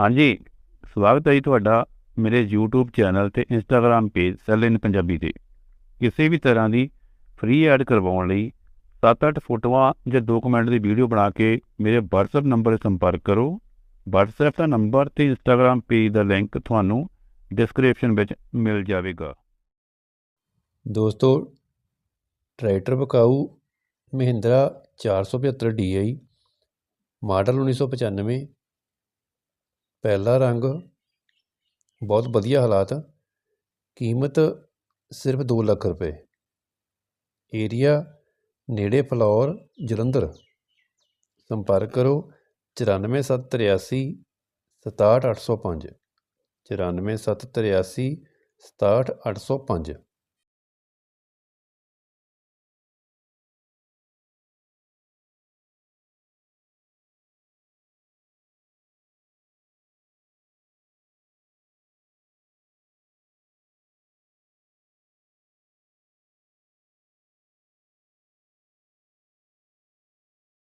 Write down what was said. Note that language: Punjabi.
ਹਾਂਜੀ, ਸਵਾਗਤ ਹੈ ਜੀ ਤੁਹਾਡਾ ਮੇਰੇ YouTube ਚੈਨਲ ਤੇ Instagram page sale in Punjabi ਤੇ। ਕਿਸੇ ਵੀ ਤਰ੍ਹਾਂ ਦੀ ਫ੍ਰੀ ਐਡ ਕਰਵਾਉਣ ਲਈ 7-8 ਫੋਟੋਆਂ ਜਾਂ 2 ਦੀ ਵੀਡੀਓ ਬਣਾ ਕੇ ਮੇਰੇ WhatsApp ਨੰਬਰ 'ਤੇ ਸੰਪਰਕ ਕਰੋ। WhatsApp ਦਾ ਨੰਬਰ ਤੇ Instagram ਪੇਜ ਦਾ ਲਿੰਕ ਤੁਹਾਨੂੰ ਡਿਸਕ੍ਰਿਪਸ਼ਨ ਵਿੱਚ ਮਿਲ ਜਾਵੇਗਾ। ਦੋਸਤੋ ਟਰੈਕਟਰ ਬਕਾਊ ਮਹਿੰਦਰਾ 475 DI ਮਾਡਲ 1995 ਪਹਿਲਾ ਰੰਗ ਬਹੁਤ ਵਧੀਆ ਹਾਲਾਤ ਕੀਮਤ ਸਿਰਫ 2 ਲੱਖ ਰੁਪਏ। ਏਰੀਆ ਨੇੜੇ ਫਲੌਰ, ਜਲੰਧਰ। ਸੰਪਰਕ ਕਰੋ 94783 67805 94783 67805